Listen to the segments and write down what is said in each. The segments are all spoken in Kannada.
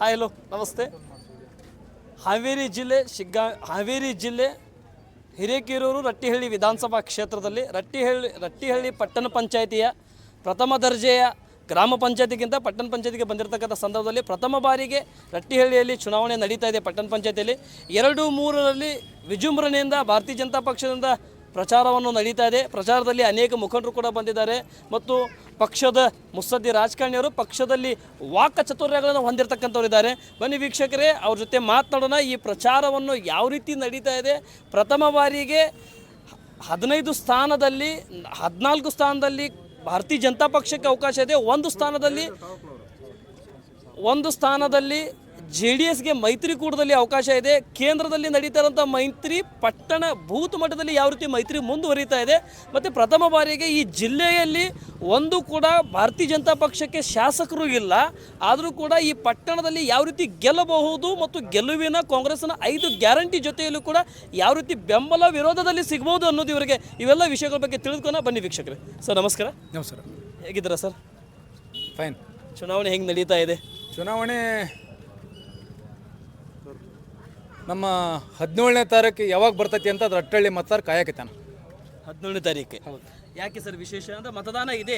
ಹಾಯ್ ಹಲೋ ನಮಸ್ತೆ ಹಾವೇರಿ ಜಿಲ್ಲೆ ಶಿಗ್ಗಾ ಹಾವೇರಿ ಜಿಲ್ಲೆ ಹಿರೇಕೆರೂರು ರಟ್ಟಿಹಳ್ಳಿ ವಿಧಾನಸಭಾ ಕ್ಷೇತ್ರದಲ್ಲಿ ರಟ್ಟಿಹಳ್ಳಿ ರಟ್ಟಿಹಳ್ಳಿ ಪಟ್ಟಣ ಪಂಚಾಯಿತಿಯ ಪ್ರಥಮ ದರ್ಜೆಯ ಗ್ರಾಮ ಪಂಚಾಯತಿಗಿಂತ ಪಟ್ಟಣ ಪಂಚಾಯತಿಗೆ ಬಂದಿರತಕ್ಕಂಥ ಸಂದರ್ಭದಲ್ಲಿ ಪ್ರಥಮ ಬಾರಿಗೆ ರಟ್ಟಿಹಳ್ಳಿಯಲ್ಲಿ ಚುನಾವಣೆ ನಡೀತಾ ಇದೆ ಪಟ್ಟಣ ಪಂಚಾಯತಿಯಲ್ಲಿ ಎರಡು ಮೂರರಲ್ಲಿ ವಿಜೃಂಭಣೆಯಿಂದ ಭಾರತೀಯ ಜನತಾ ಪಕ್ಷದಿಂದ ಪ್ರಚಾರವನ್ನು ನಡೀತಾ ಇದೆ. ಪ್ರಚಾರದಲ್ಲಿ ಅನೇಕ ಮುಖಂಡರು ಕೂಡ ಬಂದಿದ್ದಾರೆ. ಮತ್ತು ಪಕ್ಷದ ಮುತ್ಸದ್ದಿ ರಾಜಕಾರಣಿಯವರು ಪಕ್ಷದಲ್ಲಿ ವಾಕ ಚತುರ್ಯಗಳನ್ನು ಹೊಂದಿರತಕ್ಕಂಥವರಿದ್ದಾರೆ ಬನ್ನಿ ವೀಕ್ಷಕರೇ, ಅವ್ರ ಜೊತೆ ಮಾತನಾಡೋಣ. ಈ ಪ್ರಚಾರವನ್ನು ಯಾವ ರೀತಿ ನಡೀತಾ ಇದೆ? ಪ್ರಥಮ ಬಾರಿಗೆ ಹದಿನೈದು ಸ್ಥಾನದಲ್ಲಿ, ಹದಿನಾಲ್ಕು ಸ್ಥಾನದಲ್ಲಿ ಭಾರತೀಯ ಜನತಾ ಪಕ್ಷಕ್ಕೆ ಅವಕಾಶ ಇದೆ. ಒಂದು ಸ್ಥಾನದಲ್ಲಿ ಒಂದು ಸ್ಥಾನದಲ್ಲಿ ಜೆ ಡಿ ಎಸ್ಗೆ ಮೈತ್ರಿಕೂಟದಲ್ಲಿ ಅವಕಾಶ ಇದೆ. ಕೇಂದ್ರದಲ್ಲಿ ನಡೀತಾ ಇರುವಂಥ ಮೈತ್ರಿ ಪಟ್ಟಣ ಬೂತ್ ಮಟ್ಟದಲ್ಲಿ ಯಾವ ರೀತಿ ಮೈತ್ರಿ ಮುಂದುವರಿತಾ ಇದೆ. ಮತ್ತು ಪ್ರಥಮ ಬಾರಿಗೆ ಈ ಜಿಲ್ಲೆಯಲ್ಲಿ ಒಂದು ಕೂಡ ಭಾರತೀಯ ಜನತಾ ಪಕ್ಷಕ್ಕೆ ಶಾಸಕರು ಇಲ್ಲ. ಆದರೂ ಕೂಡ ಈ ಪಟ್ಟಣದಲ್ಲಿ ಯಾವ ರೀತಿ ಗೆಲ್ಲಬಹುದು ಮತ್ತು ಗೆಲುವಿನ ಕಾಂಗ್ರೆಸ್ನ ಐದು ಗ್ಯಾರಂಟಿ ಜೊತೆಯಲ್ಲೂ ಕೂಡ ಯಾವ ರೀತಿ ಬೆಂಬಲ ವಿರೋಧದಲ್ಲಿ ಸಿಗ್ಬೋದು ಅನ್ನೋದು ಇವರಿಗೆ ಇವೆಲ್ಲ ವಿಷಯಗಳ ಬಗ್ಗೆ ತಿಳಿದುಕೊಂಡು ಬನ್ನಿ ವೀಕ್ಷಕರೇ. ಸರ್ ನಮಸ್ಕಾರ. ನಮಸ್ಕಾರ. ಹೇಗಿದ್ದೀರಾ ಸರ್? ಫೈನ್ ಚುನಾವಣೆ ಹೆಂಗೆ ನಡೀತಾ ಇದೆ? ಚುನಾವಣೆ ನಮ್ಮ ಹದಿನೇಳನೇ ತಾರೀಕು ಯಾವಾಗ ಬರ್ತೈತಿ ಅಂತ ಅದ್ರ ಅಟ್ಟಳ್ಳಿ ಮತದಾರ ಕಾಯಕತ್ತಾನ ಹದಿನೇಳನೇ ತಾರೀಕು. ಯಾಕೆ ಸರ್ ವಿಶೇಷ ಅಂದ್ರೆ ಮತದಾನ ಇದೆ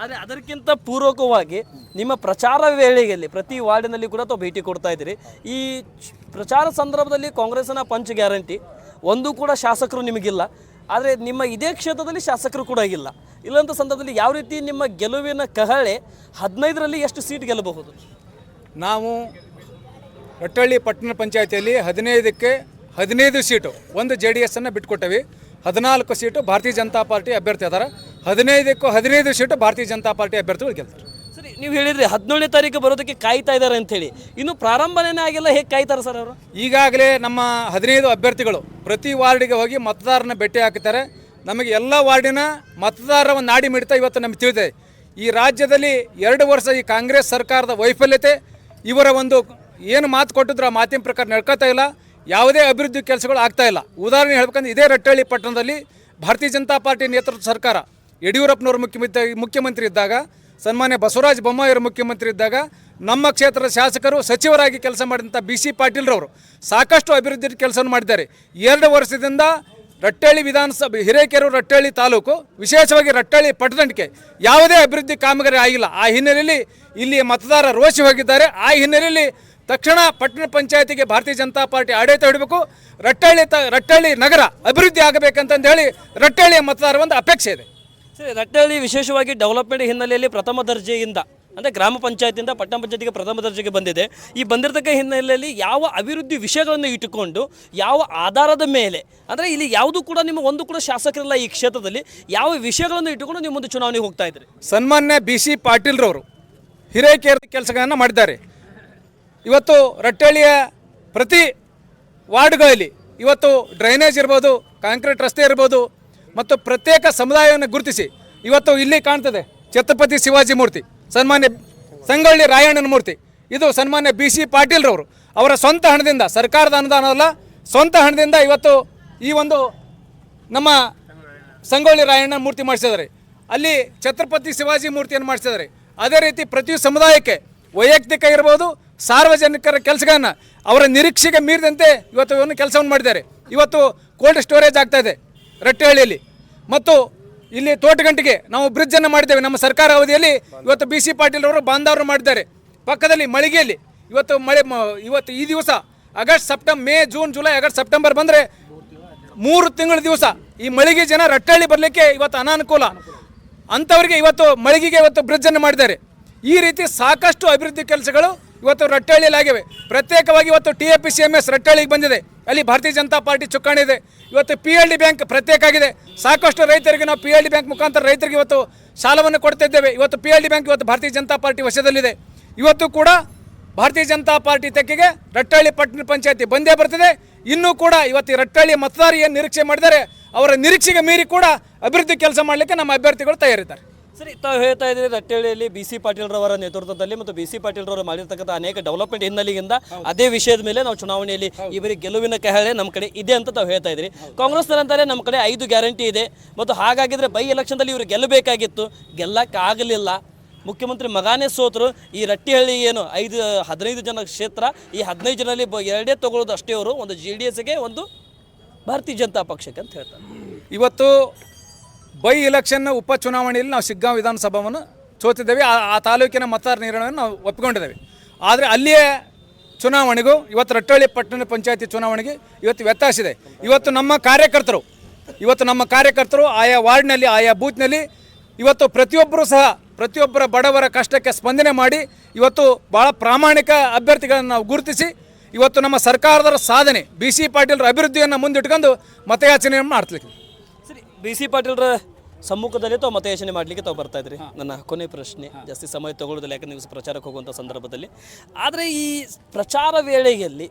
ಆದರೆ ಅದಕ್ಕಿಂತ ಪೂರ್ವಕವಾಗಿ ನಿಮ್ಮ ಪ್ರಚಾರ ವೇಳೆಯಲ್ಲಿ ಪ್ರತಿ ವಾರ್ಡಿನಲ್ಲಿ ಕೂಡ ತಾವು ಭೇಟಿ ಕೊಡ್ತಾ ಇದ್ದೀರಿ. ಈ ಪ್ರಚಾರ ಸಂದರ್ಭದಲ್ಲಿ ಕಾಂಗ್ರೆಸ್ನ ಪಂಚ್ ಗ್ಯಾರಂಟಿ ಒಂದು ಕೂಡ ಶಾಸಕರು ನಿಮಗಿಲ್ಲ. ಆದರೆ ನಿಮ್ಮ ಇದೇ ಕ್ಷೇತ್ರದಲ್ಲಿ ಶಾಸಕರು ಕೂಡ ಇಲ್ಲ ಇಲ್ಲಂತ ಸಂದರ್ಭದಲ್ಲಿ ಯಾವ ರೀತಿ ನಿಮ್ಮ ಗೆಲುವಿನ ಕಹಳೆ ಹದಿನೈದರಲ್ಲಿ ಎಷ್ಟು ಸೀಟ್ ಗೆಲ್ಲಬಹುದು? ನಾವು ರಟ್ಟಳ್ಳಿ ಪಟ್ಟಣ ಪಂಚಾಯತಿಯಲ್ಲಿ ಹದಿನೈದಕ್ಕೆ ಹದಿನೈದು ಸೀಟು ಒಂದು ಜೆ ಡಿ ಎಸ್ಸನ್ನು ಬಿಟ್ಕೊಟ್ಟವಿ. ಹದಿನಾಲ್ಕು ಸೀಟು ಭಾರತೀಯ ಜನತಾ ಪಾರ್ಟಿ ಅಭ್ಯರ್ಥಿ ಅದಾರ. ಹದಿನೈದಕ್ಕೂ ಹದಿನೈದು ಸೀಟು ಭಾರತೀಯ ಜನತಾ ಪಾರ್ಟಿ ಅಭ್ಯರ್ಥಿಗಳು ಗೆಲ್ತಾರೆ. ಸರಿ ನೀವು ಹೇಳಿದ್ರಿ ಹದಿನೇಳನೇ ತಾರೀಕು ಬರೋದಕ್ಕೆ ಕಾಯ್ತಾ ಇದ್ದಾರೆ ಅಂತೇಳಿ. ಇನ್ನು ಪ್ರಾರಂಭನೇ ಆಗಿಲ್ಲ ಹೇಗೆ ಕಾಯ್ತಾರೆ ಸರ್ ಅವರು? ಈಗಾಗಲೇ ನಮ್ಮ ಹದಿನೈದು ಅಭ್ಯರ್ಥಿಗಳು ಪ್ರತಿ ವಾರ್ಡಿಗೆ ಹೋಗಿ ಮತದಾರನ ಭೇಟಿ ಹಾಕುತ್ತಾರೆ ನಮಗೆ ಎಲ್ಲ ವಾರ್ಡಿನ ಮತದಾರರ ಒಂದು ನಾಡಿ ಮಿಡಿತ ಇವತ್ತು ನಮಗೆ ತಿಳಿದೆ ಈ ರಾಜ್ಯದಲ್ಲಿ ಎರಡು ವರ್ಷ ಈ ಕಾಂಗ್ರೆಸ್ ಸರ್ಕಾರದ ವೈಫಲ್ಯತೆ ಇವರ ಒಂದು ಏನು ಮಾತು ಕೊಟ್ಟಿದ್ರು ಆ ಮಾತಿನ ಪ್ರಕಾರ ನಡ್ಕೋತಾ ಇಲ್ಲ. ಯಾವುದೇ ಅಭಿವೃದ್ಧಿ ಕೆಲಸಗಳು ಆಗ್ತಾ ಇಲ್ಲ. ಉದಾಹರಣೆ ಹೇಳ್ಬೇಕಂದ್ರೆ ಇದೇ ರಟ್ಟಳ್ಳಿ ಪಟ್ಟಣದಲ್ಲಿ ಭಾರತೀಯ ಜನತಾ ಪಾರ್ಟಿ ನೇತೃತ್ವದ ಸರ್ಕಾರ, ಯಡಿಯೂರಪ್ಪನವರು ಮುಖ್ಯಮಂತ್ರಿ ಮುಖ್ಯಮಂತ್ರಿ ಇದ್ದಾಗ, ಸನ್ಮಾನ್ಯ ಬಸವರಾಜ ಬೊಮ್ಮಾಯಿಯವರು ಮುಖ್ಯಮಂತ್ರಿ ಇದ್ದಾಗ, ನಮ್ಮ ಕ್ಷೇತ್ರದ ಶಾಸಕರು ಸಚಿವರಾಗಿ ಕೆಲಸ ಮಾಡಿದಂಥ ಬಿ ಸಿ ಪಾಟೀಲ್ರವರು ಸಾಕಷ್ಟು ಅಭಿವೃದ್ಧಿ ಕೆಲಸವನ್ನು ಮಾಡಿದ್ದಾರೆ. ಎರಡು ವರ್ಷದಿಂದ ರಟ್ಟಳ್ಳಿ ವಿಧಾನಸಭೆ, ಹಿರೇಕೆರೂರು ರಟ್ಟಳ್ಳಿ ತಾಲೂಕು, ವಿಶೇಷವಾಗಿ ರಟ್ಟಳ್ಳಿ ಪಟ್ಟಣಕ್ಕೆ ಯಾವುದೇ ಅಭಿವೃದ್ಧಿ ಕಾಮಗಾರಿ ಆಗಿಲ್ಲ. ಆ ಹಿನ್ನೆಲೆಯಲ್ಲಿ ಇಲ್ಲಿ ಮತದಾರ ರೋಷಿ ಹೋಗಿದ್ದಾರೆ ಆ ಹಿನ್ನೆಲೆಯಲ್ಲಿ ತಕ್ಷಣ ಪಟ್ಟಣ ಪಂಚಾಯತಿಗೆ ಭಾರತೀಯ ಜನತಾ ಪಾರ್ಟಿ ಆಡಳಿತ ಹಿಡಬೇಕು. ರಟ್ಟಳ್ಳಿ ತ ರಟ್ಟಳ್ಳಿ ನಗರ ಅಭಿವೃದ್ಧಿ ಆಗಬೇಕಂತಂದು ಹೇಳಿ ರಟ್ಟಳ್ಳಿಯ ಮತದಾರ ಒಂದು ಅಪೇಕ್ಷೆ ಇದೆ. ಸರಿ ರಟ್ಟಹಳ್ಳಿ ವಿಶೇಷವಾಗಿ ಡೆವಲಪ್ಮೆಂಟ್ ಹಿನ್ನೆಲೆಯಲ್ಲಿ ಪ್ರಥಮ ದರ್ಜೆಯಿಂದ ಅಂದರೆ ಗ್ರಾಮ ಪಂಚಾಯತಿಯಿಂದ ಪಟ್ಟಣ ಪಂಚಾಯತಿಗೆ ಪ್ರಥಮ ದರ್ಜೆಗೆ ಬಂದಿದೆ. ಈ ಬಂದಿರತಕ್ಕ ಹಿನ್ನೆಲೆಯಲ್ಲಿ ಯಾವ ಅಭಿವೃದ್ಧಿ ವಿಷಯಗಳನ್ನು ಇಟ್ಟುಕೊಂಡು ಯಾವ ಆಧಾರದ ಮೇಲೆ ಅಂದರೆ ಇಲ್ಲಿ ಯಾವುದು ಕೂಡ ನಿಮ್ಮ ಒಂದು ಕೂಡ ಶಾಸಕರಿಲ್ಲ ಈ ಕ್ಷೇತ್ರದಲ್ಲಿ ಯಾವ ವಿಷಯಗಳನ್ನು ಇಟ್ಟುಕೊಂಡು ನಿಮ್ಮೊಂದು ಮುಂದೆ ಚುನಾವಣೆಗೆ ಹೋಗ್ತಾ ಇದ್ದಾರೆ ಸನ್ಮಾನ್ಯ ಬಿ ಸಿ ಪಾಟೀಲ್ರವರು ಹಿರೇಕೆರೆ ಕೆಲಸಗಳನ್ನು ಮಾಡಿದ್ದಾರೆ. ಇವತ್ತು ರಟ್ಟಳ್ಳಿಯ ಪ್ರತಿ ವಾರ್ಡ್ಗಳಲ್ಲಿ ಇವತ್ತು ಡ್ರೈನೇಜ್ ಇರ್ಬೋದು, ಕಾಂಕ್ರೀಟ್ ರಸ್ತೆ ಇರ್ಬೋದು, ಮತ್ತು ಪ್ರತ್ಯೇಕ ಸಮುದಾಯವನ್ನು ಗುರುತಿಸಿ ಇವತ್ತು ಇಲ್ಲಿ ಕಾಣ್ತದೆ ಛತ್ರಪತಿ ಶಿವಾಜಿ ಮೂರ್ತಿ, ಸನ್ಮಾನ್ಯ ಸಂಗೊಳ್ಳಿ ರಾಯಣ್ಣನ ಮೂರ್ತಿ. ಇದು ಸನ್ಮಾನ್ಯ ಬಿ ಸಿ ಪಾಟೀಲ್ರವರು. ಅವರ ಸ್ವಂತ ಹಣದಿಂದ, ಸರ್ಕಾರದ ಅನುದಾನ ಅಲ್ಲ, ಸ್ವಂತ ಹಣದಿಂದ ಇವತ್ತು ಈ ಒಂದು ನಮ್ಮ ಸಂಗೊಳ್ಳಿ ರಾಯಣ್ಣ ಮೂರ್ತಿ ಮಾಡಿಸಿದ್ದಾರೆ. ಅಲ್ಲಿ ಛತ್ರಪತಿ ಶಿವಾಜಿ ಮೂರ್ತಿಯನ್ನು ಮಾಡಿಸಿದ್ದಾರೆ. ಅದೇ ರೀತಿ ಪ್ರತಿ ಸಮುದಾಯಕ್ಕೆ ವೈಯಕ್ತಿಕ ಇರ್ಬೋದು ಸಾರ್ವಜನಿಕರ ಕೆಲಸಗಳನ್ನು ಅವರ ನಿರೀಕ್ಷೆಗೆ ಮೀರಿದಂತೆ ಇವತ್ತು ಇವನು ಕೆಲಸವನ್ನು ಮಾಡಿದ್ದಾರೆ. ಇವತ್ತು ಕೋಲ್ಡ್ ಸ್ಟೋರೇಜ್ ಆಗ್ತಾ ಇದೆ ರಟ್ಟೆಹಳ್ಳಿಯಲ್ಲಿ ಮತ್ತು ಇಲ್ಲಿ ತೋಟಗಂಟಿಗೆ ನಾವು ಬ್ರಿಡ್ಜನ್ನು ಮಾಡಿದ್ದೇವೆ. ನಮ್ಮ ಸರ್ಕಾರ ಅವಧಿಯಲ್ಲಿ ಇವತ್ತು ಬಿ ಸಿ ಪಾಟೀಲ್ ಅವರು ಬಾಂಧವರು ಮಾಡಿದ್ದಾರೆ. ಪಕ್ಕದಲ್ಲಿ ಮಳಿಗೆಯಲ್ಲಿ ಇವತ್ತು ಮಳೆ ಇವತ್ತು ಈ ದಿವಸ August, September, May, June, July, August, September ಬಂದರೆ ಮೂರು ತಿಂಗಳ ದಿವಸ ಈ ಮಳಿಗೆ ಜನ ರಟ್ಟಹಳ್ಳಿ ಬರಲಿಕ್ಕೆ ಇವತ್ತು ಅನಾನುಕೂಲ. ಅಂಥವರಿಗೆ ಇವತ್ತು ಮಳಿಗೆಗೆ ಇವತ್ತು ಬ್ರಿಡ್ಜನ್ನು ಮಾಡಿದ್ದಾರೆ. ಈ ರೀತಿ ಸಾಕಷ್ಟು ಅಭಿವೃದ್ಧಿ ಕೆಲಸಗಳು ಇವತ್ತು ರಟ್ಟಹಳ್ಳಿಯಲ್ಲಿ ಆಗಿವೆ ಪ್ರತ್ಯೇಕವಾಗಿ ಇವತ್ತು T A P C M S ರಟ್ಟಹಳ್ಳಿಗೆ ಬಂದಿದೆ. ಅಲ್ಲಿ ಭಾರತೀಯ ಜನತಾ ಪಾರ್ಟಿ ಚುಕ್ಕಾಣಿ ಇದೆ. ಇವತ್ತು ಪಿ ಎಲ್ ಡಿ ಬ್ಯಾಂಕ್ ಪ್ರತ್ಯೇಕ ಆಗಿದೆ. ಸಾಕಷ್ಟು ರೈತರಿಗೆ ನಾವು ಪಿ ಎಲ್ ಡಿ ಬ್ಯಾಂಕ್ ಮುಖಾಂತರ ರೈತರಿಗೆ ಇವತ್ತು ಸಾಲವನ್ನು ಕೊಡ್ತಾ ಇದ್ದೇವೆ. ಇವತ್ತು ಪಿ ಎಲ್ ಡಿ ಬ್ಯಾಂಕ್ ಇವತ್ತು ಭಾರತೀಯ ಜನತಾ ಪಾರ್ಟಿ ವಶದಲ್ಲಿದೆ. ಇವತ್ತು ಕೂಡ ಭಾರತೀಯ ಜನತಾ ಪಾರ್ಟಿ ತೆಕ್ಕಿಗೆ ರಟ್ಟಹಳ್ಳಿ ಪಟ್ಟಣ ಪಂಚಾಯತಿ ಬಂದೇ ಬರ್ತದೆ. ಇನ್ನೂ ಕೂಡ ಇವತ್ತು ಮತದಾರಿಯ ಮತದಾರ ಏನು ನಿರೀಕ್ಷೆ ಮಾಡಿದ್ದಾರೆ, ಅವರ ನಿರೀಕ್ಷೆಗೆ ಮೀರಿ ಕೂಡ ಅಭಿವೃದ್ಧಿ ಕೆಲಸ ಮಾಡಲಿಕ್ಕೆ ನಮ್ಮ ಅಭ್ಯರ್ಥಿಗಳು ತಯಾರಿದ್ದಾರೆ. ಸರಿ ತಾವು ಹೇಳ್ತಾ ಇದ್ದೀರಿ ರಟ್ಟಳ್ಳಿಯಲ್ಲಿ ಬಿ ಸಿ ಪಾಟೀಲ್ರವರ ನೇತೃತ್ವದಲ್ಲಿ ಮತ್ತು ಬಿ ಸಿ ಪಾಟೀಲ್ರವರು ಮಾಡಿರ್ತಕ್ಕಂಥ ಅನೇಕ ಡೆವಲಪ್ಮೆಂಟ್ ಹಿನ್ನೆಲೆಯಿಂದ ಅದೇ ವಿಷಯದ ಮೇಲೆ ನಾವು ಚುನಾವಣೆಯಲ್ಲಿ ಇವರಿಗೆ ಗೆಲುವಿನ ಕಹಳೆ ನಮ್ಮ ಕಡೆ ಇದೆ ಅಂತ ತಾವು ಹೇಳ್ತಾ ಇದ್ದೀರಿ. ಕಾಂಗ್ರೆಸ್ ಅಂತಾರೆ ನಮ್ಮ ಕಡೆ ಐದು ಗ್ಯಾರಂಟಿ ಇದೆ. ಮತ್ತು ಹಾಗಾಗಿದ್ರೆ ಬೈ ಎಲೆಕ್ಷನ್ದಲ್ಲಿ ಇವರು ಗೆಲ್ಲಬೇಕಾಗಿತ್ತು. ಗೆಲ್ಲಕ್ಕಾಗಲಿಲ್ಲ. ಮುಖ್ಯಮಂತ್ರಿ ಮಗಾನೇ ಸೋತರು. ಈ ರಟ್ಟಿಹಳ್ಳಿ ಏನು ಐದು ಹದಿನೈದು ಜನ ಕ್ಷೇತ್ರ ಈ ಹದಿನೈದು ಜನರಲ್ಲಿ ಎರಡೇ ತಗೊಳ್ಳೋದು ಅಷ್ಟೇ ಅವರು. ಒಂದು ಜೆ ಡಿ ಎಸ್ಗೆ ಒಂದು ಭಾರತೀಯ ಜನತಾ ಪಕ್ಷಕ್ಕೆ ಅಂತ ಹೇಳ್ತಾರೆ. ಇವತ್ತು ಬೈ ಎಲೆಕ್ಷನ್ ಉಪಚುನಾವಣೆಯಲ್ಲಿ ನಾವು ಸಿಗ್ಗಾಂ ವಿಧಾನಸಭಾವನ್ನು ಸೋತಿದ್ದೇವೆ. ಆ ತಾಲೂಕಿನ ಮತದಾರ ನಿರ್ಣಯವನ್ನು ನಾವು ಒಪ್ಪಿಕೊಂಡಿದ್ದೇವೆ. ಆದರೆ ಅಲ್ಲಿಯೇ ಚುನಾವಣೆಗೂ ಇವತ್ತು ರಟ್ಟಹಳ್ಳಿ ಪಟ್ಟಣ ಪಂಚಾಯತಿ ಚುನಾವಣೆಗೆ ಇವತ್ತು ವ್ಯತ್ಯಾಸ ಇದೆ. ಇವತ್ತು ನಮ್ಮ ಕಾರ್ಯಕರ್ತರು, ಇವತ್ತು ನಮ್ಮ ಕಾರ್ಯಕರ್ತರು ಆಯಾ ವಾರ್ಡ್ನಲ್ಲಿ, ಆಯಾ ಬೂತ್ನಲ್ಲಿ ಇವತ್ತು ಪ್ರತಿಯೊಬ್ಬರೂ ಸಹ ಪ್ರತಿಯೊಬ್ಬರ ಬಡವರ ಕಷ್ಟಕ್ಕೆ ಸ್ಪಂದನೆ ಮಾಡಿ ಇವತ್ತು ಭಾಳ ಪ್ರಾಮಾಣಿಕ ಅಭ್ಯರ್ಥಿಗಳನ್ನು ನಾವು ಗುರುತಿಸಿ ಇವತ್ತು ನಮ್ಮ ಸರ್ಕಾರದ ಸಾಧನೆ, ಬಿ ಸಿ ಪಾಟೀಲರ ಅಭಿವೃದ್ಧಿಯನ್ನು ಮುಂದಿಟ್ಕೊಂಡು ಮತಯಾಚನೆಯನ್ನು ಮಾಡ್ತಿದ್ದೀವಿ ಬಿ ಸಿ ಪಾಟೀಲ್ರ ಸಮ್ಮುಖದಲ್ಲಿ ತಾವು ಮತಯಾಚನೆ ಮಾಡಲಿಕ್ಕೆ ತಾವು ಬರ್ತಾ ಇದ್ರಿ? ನನ್ನ ಕೊನೆ ಪ್ರಶ್ನೆ ಜಾಸ್ತಿ ಸಮಯ ತಗೊಳ್ಳೋದಿಲ್ಲ ಯಾಕಂದ್ರೆ ನೀವು ಪ್ರಚಾರಕ್ಕೆ ಹೋಗುವಂಥ ಸಂದರ್ಭದಲ್ಲಿ. ಆದರೆ ಈ ಪ್ರಚಾರ ವೇಳೆಯಲ್ಲಿ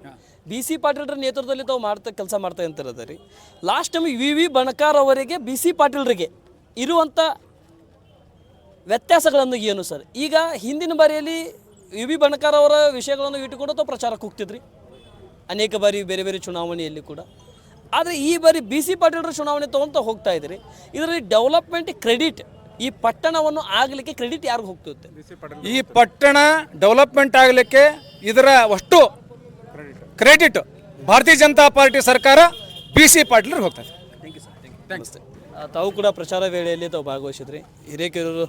ಬಿ ಸಿ ಪಾಟೀಲ್ರ ನೇತೃತ್ವದಲ್ಲಿ ತಾವು ಮಾಡ್ತಾ ಕೆಲಸ ಮಾಡ್ತಾ ಅಂತಿರೋದು ರೀ last time V V Banakar ಅವರಿಗೆ ಬಿ ಸಿ ಪಾಟೀಲ್ರಿಗೆ ಇರುವಂಥ ವ್ಯತ್ಯಾಸಗಳನ್ನು ಏನು ಸರ್? ಈಗ ಹಿಂದಿನ ಬಾರಿಯಲ್ಲಿ ವಿ ವಿ ಬಣಕಾರ್ ಅವರ ವಿಷಯಗಳನ್ನು ಇಟ್ಟುಕೊಂಡು ತಾವು ಪ್ರಚಾರಕ್ಕೆ ಹೋಗ್ತಿದ್ರಿ? ಅನೇಕ ಬಾರಿ ಬೇರೆ ಬೇರೆ ಚುನಾವಣೆಯಲ್ಲಿ ಕೂಡ. ಆದರೆ ಈ ಬಾರಿ ಬಿ ಸಿ ಪಾಟೀಲ್ರ ಚುನಾವಣೆ ತೊಗೊಳ್ತಾ ಹೋಗ್ತಾ ಇದ್ರಿ ಇದರಲ್ಲಿ ಡೆವಲಪ್ಮೆಂಟ್ ಕ್ರೆಡಿಟ್ ಈ ಪಟ್ಟಣವನ್ನು ಆಗಲಿಕ್ಕೆ ಕ್ರೆಡಿಟ್ ಯಾರಿಗೆ ಹೋಗ್ತಿರುತ್ತೆ ಈ ಪಟ್ಟಣ ಡೆವಲಪ್ಮೆಂಟ್ ಆಗಲಿಕ್ಕೆ ಇದರ ಅಷ್ಟು ಕ್ರೆಡಿಟ್ ಭಾರತೀಯ ಜನತಾ ಪಾರ್ಟಿ ಸರ್ಕಾರ ಬಿ ಸಿ ಪಾಟೀಲ್ ಹೋಗ್ತದೆ. ಆ, ತಾವು ಕೂಡ ಪ್ರಚಾರ ವೇಳೆಯಲ್ಲಿ ತಾವು ಭಾಗವಹಿಸಿದ್ರಿ. ಹಿರೇಕೆರೂರು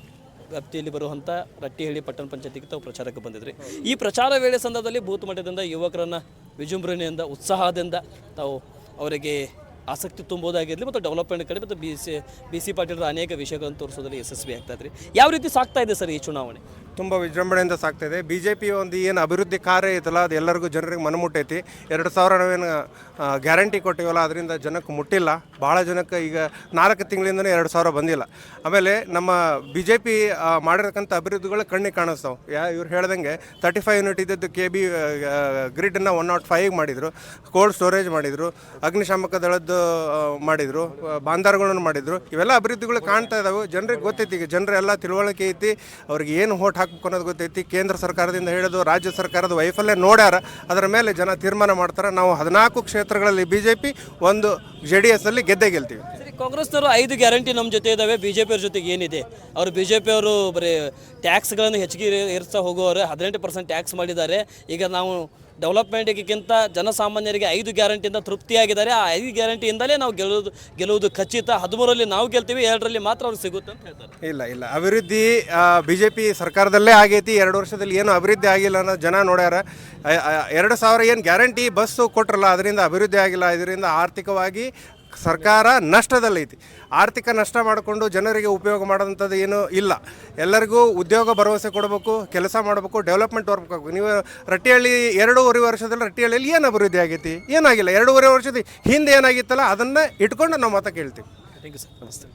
ವ್ಯಾಪ್ತಿಯಲ್ಲಿ ಬರುವಂಥ ರಟ್ಟಿಹಳ್ಳಿ ಪಟ್ಟಣ ಪಂಚಾಯತಿಗೆ ತಾವು ಪ್ರಚಾರಕ್ಕೆ ಬಂದಿದ್ರಿ. ಈ ಪ್ರಚಾರ ವೇಳೆ ಸಂದರ್ಭದಲ್ಲಿ ಬೂತ್ ಮಟ್ಟದಿಂದ ಯುವಕರನ್ನು ವಿಜೃಂಭಣೆಯಿಂದ ಉತ್ಸಾಹದಿಂದ ತಾವು ಅವರಿಗೆ ಆಸಕ್ತಿ ತುಂಬೋದಾಗಿರಲಿ ಮತ್ತು ಡೆವಲಪ್ಮೆಂಟ್ ಕಡೆ ಮತ್ತು ಬಿ ಸಿ ಬಿ ಸಿ ಪಾಟೀಲರ ಅನೇಕ ವಿಷಯಗಳನ್ನು ತೋರಿಸೋದ್ರಲ್ಲಿ ಯಶಸ್ವಿ ಆಗ್ತಾ ಇದ್ರಿ. ಯಾವ ರೀತಿ ಸಾಕ್ತಾ ಇದೆ ಸರ್ ಈ ಚುನಾವಣೆ? ತುಂಬ ವಿಜೃಂಭಣೆಯಿಂದ ಸಾಗ್ತಾ ಇದೆ ಬಿ ಜೆ ಪಿ ಒಂದು ಏನು ಅಭಿವೃದ್ಧಿ ಕಾರ್ಯ ಐತಲ್ಲ, ಅದು ಎಲ್ಲರಿಗೂ ಜನರಿಗೆ ಮನಮುಟ್ಟೈತಿ. ಎರಡು ಸಾವಿರ ನಾವೇನು ಗ್ಯಾರಂಟಿ ಕೊಟ್ಟಿವಲ್ಲ, ಅದರಿಂದ ಜನಕ್ಕೆ ಮುಟ್ಟಿಲ್ಲ. ಭಾಳ ಜನಕ್ಕೆ ಈಗ ನಾಲ್ಕು ತಿಂಗಳಿಂದನೇ ಎರಡು ಸಾವಿರ ಬಂದಿಲ್ಲ. ಆಮೇಲೆ ನಮ್ಮ ಬಿ ಜೆ ಪಿ ಮಾಡಿರ್ತಕ್ಕಂಥ ಅಭಿವೃದ್ಧಿಗಳು ಕಣ್ಣಿಗೆ ಕಾಣಿಸ್ತಾವೆ. ಯಾ, ಇವ್ರು ಹೇಳ್ದಂಗೆ ತರ್ಟಿ ಫೈವ್ ಯೂನಿಟ್ ಇದ್ದದ್ದು ಕೆ ಬಿ ಗ್ರಿಡ್ನ ಒನ್ ನಾಟ್ ಫೈವ್ ಮಾಡಿದರು. ಕೋಲ್ಡ್ ಸ್ಟೋರೇಜ್ ಮಾಡಿದರು. ಅಗ್ನಿಶಾಮಕ ದಳದ್ದು ಮಾಡಿದರು. ಬಾಂದಾರ್ಗಳನ್ನು ಮಾಡಿದರು. ಇವೆಲ್ಲ ಅಭಿವೃದ್ಧಿಗಳು ಕಾಣ್ತಾ ಇದಾವೆ. ಜನರಿಗೆ ಗೊತ್ತೈತಿ, ಈಗ ಜನರೆಲ್ಲ ತಿಳುವಳಿಕೆ ಐತಿ. ಅವ್ರಿಗೆ ಏನು ಹೋಟ್ ಹಾಕ್ಬೇಕು ಅನ್ನೋದು ಗೊತ್ತೈತಿ. ಕೇಂದ್ರ ಸರ್ಕಾರದಿಂದ ಹಿಡಿದು ರಾಜ್ಯ ಸರ್ಕಾರದ ವೈಫಲ್ಯ ನೋಡ್ಯಾರ, ಅದರ ಮೇಲೆ ಜನ ತೀರ್ಮಾನ ಮಾಡ್ತಾರೆ. ನಾವು ಹದಿನಾಲ್ಕು ಕ್ಷೇತ್ರಗಳಲ್ಲಿ ಬಿ ಜೆ ಪಿ ಒಂದು ಜೆ ಡಿ ಎಸ್ ಅಲ್ಲಿ ಗೆದ್ದೇ ಗೆಲ್ತೀವಿ. ಕಾಂಗ್ರೆಸ್ನವರು ಐದು ಗ್ಯಾರಂಟಿ ನಮ್ಮ ಜೊತೆ ಇದ್ದಾವೆ ಬಿ ಜೆ ಪಿಯವ್ರ ಜೊತೆಗೆ ಏನಿದೆ? ಅವರು ಬಿ ಜೆ ಪಿಯವರು ಬರೀ ಟ್ಯಾಕ್ಸ್ಗಳನ್ನು ಹೆಚ್ಚಿಗೆ ಏರಿಸ್ತಾ ಹೋಗುವವರು ಹದಿನೆಂಟು ಪರ್ಸೆಂಟ್ ಟ್ಯಾಕ್ಸ್ ಮಾಡಿದ್ದಾರೆ. ಈಗ ನಾವು ಡೆವಲಪ್ಮೆಂಟ್ಗಿಂತ ಜನಸಾಮಾನ್ಯರಿಗೆ ಐದು ಗ್ಯಾರಂಟಿಯಿಂದ ತೃಪ್ತಿಯಾಗಿದ್ದಾರೆ. ಆ ಐದು ಗ್ಯಾರಂಟಿಯಿಂದಲೇ ನಾವು ಗೆಲ್ಲುವುದು ಗೆಲ್ಲುವುದು ಖಚಿತ. ಹದಿಮೂರರಲ್ಲಿ ನಾವು ಗೆಲ್ತೀವಿ, ಎರಡರಲ್ಲಿ ಮಾತ್ರ ಅವ್ರಿಗೆ ಸಿಗುತ್ತೆ ಅಂತ ಹೇಳ್ತಾರೆ. ಇಲ್ಲ ಇಲ್ಲ. ಅಭಿವೃದ್ಧಿ ಬಿ ಜೆ ಪಿ ಸರ್ಕಾರದಲ್ಲೇ ಆಗೈತಿ. ಎರಡು ವರ್ಷದಲ್ಲಿ ಏನು ಅಭಿವೃದ್ಧಿ ಆಗಿಲ್ಲ ಅನ್ನೋ ಜನ ನೋಡ್ಯಾರ. ಎರಡು ಸಾವಿರ ಏನು ಗ್ಯಾರಂಟಿ ಬಸ್ಸು ಕೊಟ್ರಲ್ಲ, ಅದರಿಂದ ಅಭಿವೃದ್ಧಿ ಆಗಿಲ್ಲ. ಇದರಿಂದ ಆರ್ಥಿಕವಾಗಿ ಸರ್ಕಾರ ನಷ್ಟದಲ್ಲೈತಿ. ಆರ್ಥಿಕ ನಷ್ಟ ಮಾಡಿಕೊಂಡು ಜನರಿಗೆ ಉಪಯೋಗ ಮಾಡೋಂಥದ್ದು ಏನು ಇಲ್ಲ. ಎಲ್ಲರಿಗೂ ಉದ್ಯೋಗ ಭರವಸೆ ಕೊಡಬೇಕು, ಕೆಲಸ ಮಾಡಬೇಕು, ಡೆವಲಪ್ಮೆಂಟ್ ವರ್ಕ್ ಆಗಬೇಕು ನೀವು ರಟ್ಟಿಹಳ್ಳಿ ಎರಡೂವರೆ ವರ್ಷದಲ್ಲಿ ರಟ್ಟಿಹಳ್ಳಿಯಲ್ಲಿ ಏನು ಅಭಿವೃದ್ಧಿ ಆಗೈತಿ? ಏನಾಗಿಲ್ಲ. ಎರಡೂವರೆ ವರ್ಷದ ಹಿಂದೆ ಏನಾಗಿತ್ತಲ್ಲ, ಅದನ್ನು ಇಟ್ಕೊಂಡು ನಾವು ಮತ ಕೇಳ್ತೀವಿ. ಥ್ಯಾಂಕ್ ಯು ಸರ್ ನಮಸ್ತೆ